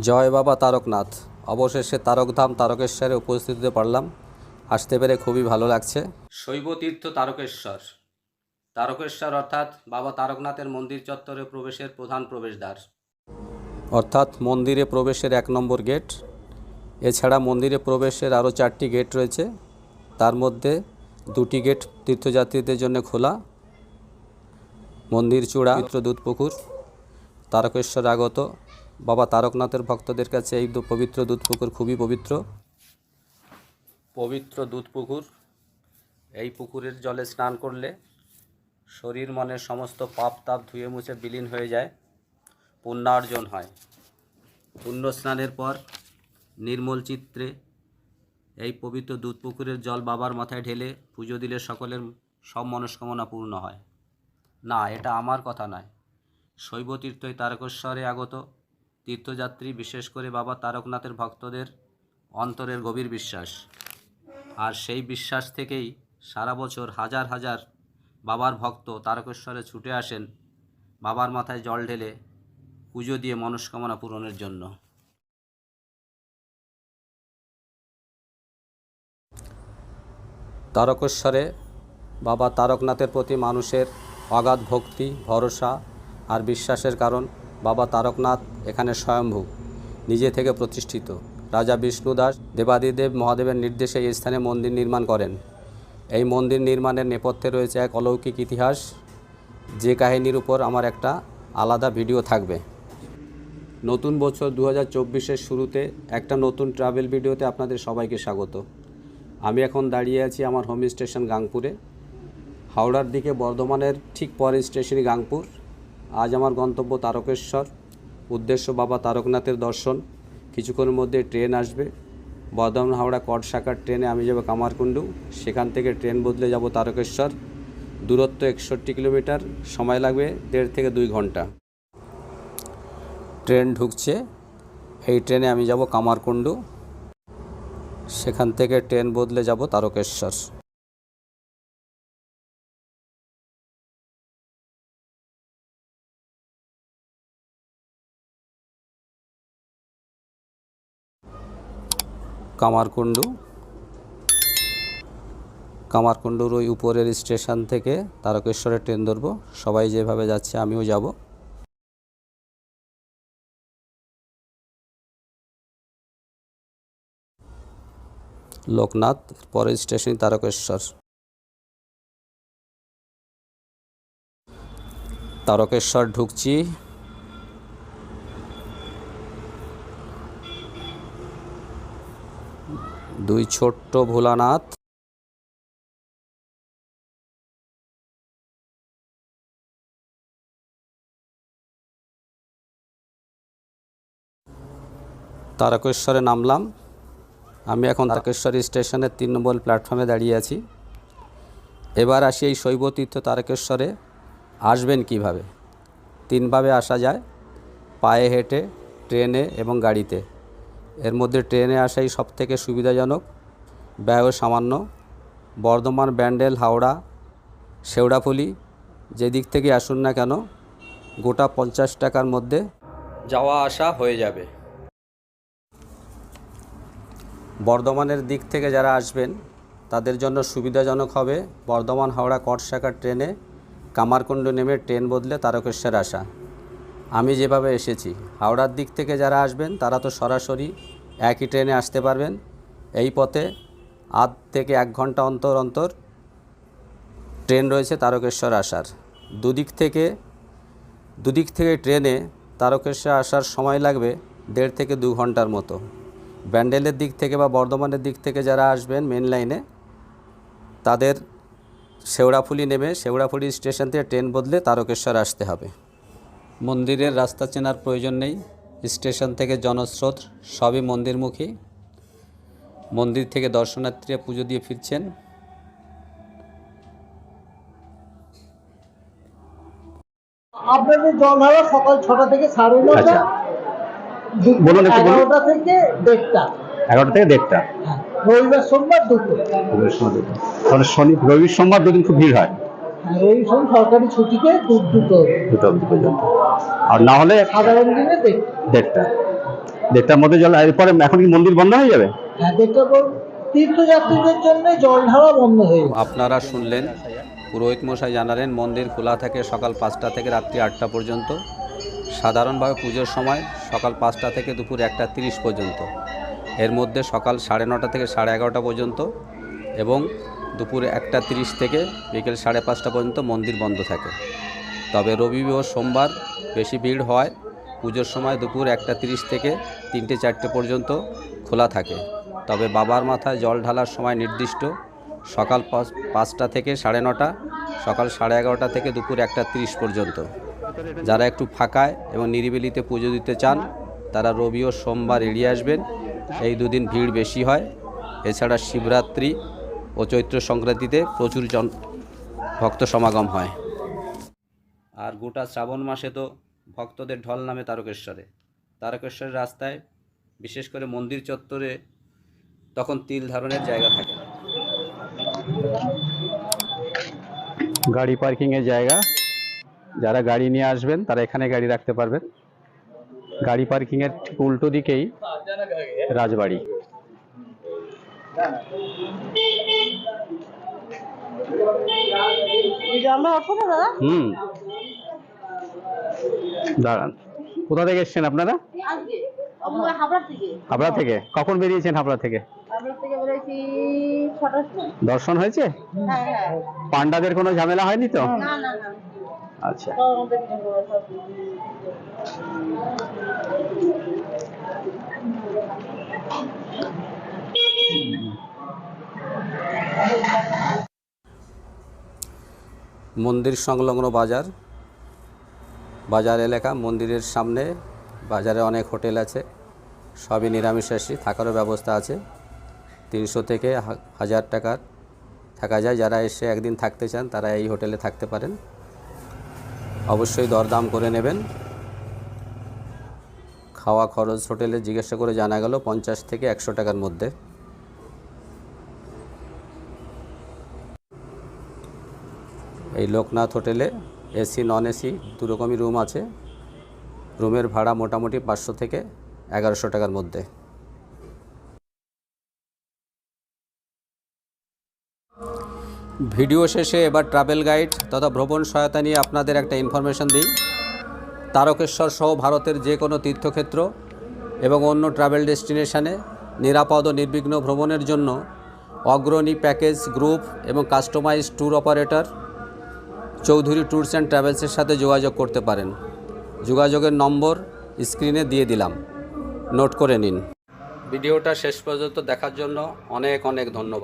জয় বাবা তারকনাথ। অবশেষে তারকধাম তারকেশ্বরে উপস্থিত হতে পারলাম। আসতে পেরে খুবই ভালো লাগছে। শৈবতীর্থ তারকেশ্বর। তারকেশ্বর অর্থাৎ বাবা তারকনাথের মন্দির চত্বরে প্রবেশের প্রধান প্রবেশদ্বার। অর্থাৎ মন্দিরে প্রবেশের এক নম্বর গেট। এছাড়া মন্দিরে প্রবেশের আরও চারটি গেট রয়েছে। তার মধ্যে দুটি গেট তীর্থযাত্রীদের জন্য খোলা। মন্দির চূড়া পবিত্র দুধপুকুর। তারকেশ্বর আগত। বাবা তারকনাথের ভক্তদের কাছে এই পবিত্র দুধপুকুর খুবই পবিত্র। পবিত্র দুধ পুকুর এই পুকুরের জলে স্নান করলে শরীর মনের সমস্ত পাপ তাপ ধুয়ে মুছে বিলীন হয়ে যায়, পুণ্যার্জন হয়। পুণ্য স্নানের পর নির্মল চিত্রে এই পবিত্র দুধ পুকুরের জল বাবার মাথায় ঢেলে পুজো দিলে সকলের সব মনস্কামনা পূর্ণ হয়। না, এটা আমার কথা নয়। শৈবতীর্থই তারকেশ্বরে আগত। তীর্থযাত্রী, বিশেষ করে বাবা তারকনাথের ভক্তদের অন্তরের গভীর বিশ্বাস। আর সেই বিশ্বাস থেকেই সারা বছর হাজার হাজার বাবার ভক্ত তারকেশ্বরে ছুটে আসেন বাবার মাথায় জল ঢেলে পুজো দিয়ে মনস্কামনা পূরণের জন্য। তারকেশ্বরে বাবা তারকনাথের প্রতি মানুষের অগাধ ভক্তি, ভরসা আর বিশ্বাসের কারণ বাবা তারকনাথ এখানে স্বয়ম্ভূ, নিজে থেকে প্রতিষ্ঠিত। রাজা বিষ্ণুদাস দেবাদিদেব মহাদেবের নির্দেশে এই স্থানে মন্দির নির্মাণ করেন। এই মন্দির নির্মাণের নেপথ্যে রয়েছে এক অলৌকিক ইতিহাস। যে কাহিনীর উপর আমার একটা আলাদা ভিডিও থাকবে। নতুন বছর দু হাজার শুরুতে একটা নতুন ট্রাভেল ভিডিওতে আপনাদের সবাইকে স্বাগত। আমি এখন দাঁড়িয়ে আছি আমার হোম স্টেশন গাংপুরে। হাওড়ার দিকে বর্ধমানের ঠিক পরের স্টেশনই গাংপুর। আজ আমার গন্তব্য তারকেশ্বর। উদ্দেশ্য বাবা তারকনাথের দর্শন। কিছুক্ষণের মধ্যে ট্রেন আসবে। বর্ধমান হাওড়া কট শাখার ট্রেনে আমি যাব কামারকুণ্ডু। সেখান থেকে ট্রেন বদলে যাব তারকেশ্বর। দূরত্ব একষট্টি কিলোমিটার। সময় লাগবে দেড় থেকে দুই ঘণ্টা। ট্রেন ঢুকছে। এই ট্রেনে আমি যাব কামারকুণ্ডু। সেখান থেকে ট্রেন বদলে যাব তারকেশ্বর। কামারকুণ্ডু। কামারকুণ্ডুর ওই উপরের স্টেশন থেকে তারকেশ্বরে ট্রেন ধরবো। সবাই যেভাবে যাচ্ছে আমিও যাব। লোকনাথ, পরের স্টেশন তারকেশ্বর। তারকেশ্বর ঢুকছি। দুই ছোট্ট ভোলানাথ। তারকেশ্বরে নামলাম। আমি এখন তারকেশ্বর স্টেশনের তিন নম্বর প্ল্যাটফর্মে দাঁড়িয়ে আছি। এবার আসি এই শৈবতীর্থ তারকেশ্বরে। আসবেন কীভাবে? তিনভাবে আসা যায়। পায়ে হেঁটে ট্রেনে এবং গাড়িতে। এর মধ্যে ট্রেনে আসাই সব থেকে সুবিধাজনক। ব্যয়ও সামান্য। বর্ধমান, ব্যান্ডেল, হাওড়া, শেওড়াফুলি, যেদিক থেকে আসুন না কেন, গোটা পঞ্চাশ টাকার মধ্যে যাওয়া আসা হয়ে যাবে। বর্ধমানের দিক থেকে যারা আসবেন, তাদের জন্য সুবিধাজনক হবে বর্ধমান হাওড়া কটশাখার ট্রেনে কামারকুণ্ড নেমে ট্রেন বদলে তারকেশ্বর আসা। আমি যেভাবে এসেছি, হাওড়ার দিক থেকে যারা আসবেন, তারা তো সরাসরি একই ট্রেনে আসতে পারবেন। এই পথে আধ থেকে এক ঘণ্টা অন্তর অন্তর ট্রেন রয়েছে তারকেশ্বর আসার। দুদিক থেকে দুদিক থেকে ট্রেনে তারকেশ্বর আসার সময় লাগবে দেড় থেকে দু ঘণ্টার মতো। ব্যান্ডেলের দিক থেকে বা বর্ধমানের দিক থেকে যারা আসবেন মেন লাইনে তাদের শেওড়াফুলি নেমে, শেওড়াফুলি স্টেশন থেকে ট্রেন বদলে তারকেশ্বর আসতে হবে। মন্দিরের রাস্তা চেনার প্রয়োজন নেই। স্টেশন থেকে জনস্রোত সবই মন্দিরমুখী। মন্দির থেকে দর্শনার্থীরা পুজো দিয়ে ফিরছেন। আপনাদের জল সকাল ছটা থেকে সাড়ে নটা। বলুন একটু বলুন। এগারোটা থেকে দেড়টা। এগারোটা থেকে দেড়টা। হ্যাঁ, রবিবার সোমবার দুটো রবিবার সোমবার তাহলে শনি রবি সোমবার দুদিন খুব ভিড় হ্যাঁ, রবি সোম সরকারি ছুটিতে দুটো। দুটো অবধি পর্যন্ত। আর না হলে সাধারণ দিনে দেড়টা। দেড়টা। দেড়টার মধ্যে জল এরপরে এখন কি মন্দির বন্ধ হয়ে যাবে? হ্যাঁ দেখতে পর তীর্থযাত্রীদের জন্য জল ঢালা বন্ধ হয়ে আপনারা শুনলেন পুরোহিত মশাই জানালেন মন্দির খোলা থাকে সকাল পাঁচটা থেকে রাত্রি আটটা পর্যন্ত। সাধারণভাবে পুজোর সময় সকাল পাঁচটা থেকে দুপুর একটা তিরিশ পর্যন্ত। এর মধ্যে সকাল সাড়ে নটা থেকে সাড়ে এগারোটা পর্যন্ত এবং দুপুর একটা তিরিশ থেকে বিকেল সাড়ে পাঁচটা পর্যন্ত মন্দির বন্ধ থাকে। তবে রবি ও সোমবার বেশি ভিড় হয়। পুজোর সময় দুপুর একটা তিরিশ থেকে তিনটে চারটে পর্যন্ত খোলা থাকে। তবে বাবার মাথায় জল ঢালার সময় নির্দিষ্ট সকাল পাঁচ- পাঁচটা থেকে সাড়ে নটা, সকাল সাড়ে এগারোটা থেকে দুপুর একটা তিরিশ পর্যন্ত। যারা একটু ফাঁকায় এবং নিরিবিলিতে পুজো দিতে চান, তারা রবি ও সোমবার এড়িয়ে আসবেন। এই দুদিন ভিড় বেশি হয়। এছাড়া শিবরাত্রি ও চৈত্র সংক্রান্তিতে প্রচুর জন ভক্ত সমাগম হয়। আর গোটা শ্রাবণ মাসে তো ভক্তদের ঢল নামে তারকেশ্বরে। তারকেশ্বরের রাস্তায় বিশেষ করে মন্দির চত্বরে তখন তিল ধারণের জায়গা থাকে। গাড়ি পার্কিংয়ের জায়গা। যারা গাড়ি নিয়ে আসবেন, তারা এখানে গাড়ি রাখতে পারবেন। গাড়ি পার্কিংয়ের উল্টো দিকেই রাজবাড়ি। হুম। দাঁড়ান। কোথা থেকে এসছেন আপনারা? হাবড়া থেকে। কখন বেরিয়েছেন হাবড়া থেকে? দর্শন হয়েছে? হ্যাঁ হ্যাঁ। পান্ডাদের কোনো ঝামেলা হয়নি তো? আচ্ছা সব আমাদের সব মন্দির সংলগ্ন বাজার। বাজার এলাকা, মন্দিরের সামনে। বাজারে অনেক হোটেল আছে। সবই নিরামিষাশী, থাকারও ব্যবস্থা আছে। তিনশো থেকে হাজার টাকার থাকা যায়। যারা এসে একদিন থাকতে চান, তারা এই হোটেলে থাকতে পারেন। অবশ্যই দরদাম করে নেবেন। খাওয়া খরচ হোটেলে জিজ্ঞাসা করে জানা গেল, পঞ্চাশ থেকে একশো টাকার মধ্যে। এই লোকনাথ হোটেলে এসি নন এসি দু রকমই রুম আছে। রুমের ভাড়া মোটামুটি পাঁচশো থেকে এগারোশো টাকার মধ্যে। ভিডিও শেষে এবার ট্রাভেল গাইড তথা ভ্রমণ সহায়তা নিয়ে আপনাদের একটা ইনফরমেশন দিই। তারকেশ্বর সহ ভারতের যে কোনো তীর্থক্ষেত্র এবং অন্য ট্রাভেল ডেস্টিনেশনে নিরাপদ ও নির্বিঘ্ন ভ্রমণের জন্য অগ্রণী প্যাকেজ গ্রুপ এবং customise tour operator Chowdhury tours and ট্রাভেলসের সাথে যোগাযোগ করতে পারেন। যোগাযোগের নম্বর স্ক্রিনে দিয়ে দিলাম। নোট করে নিন। ভিডিওটা শেষ পর্যন্ত দেখার জন্য অনেক অনেক ধন্যবাদ।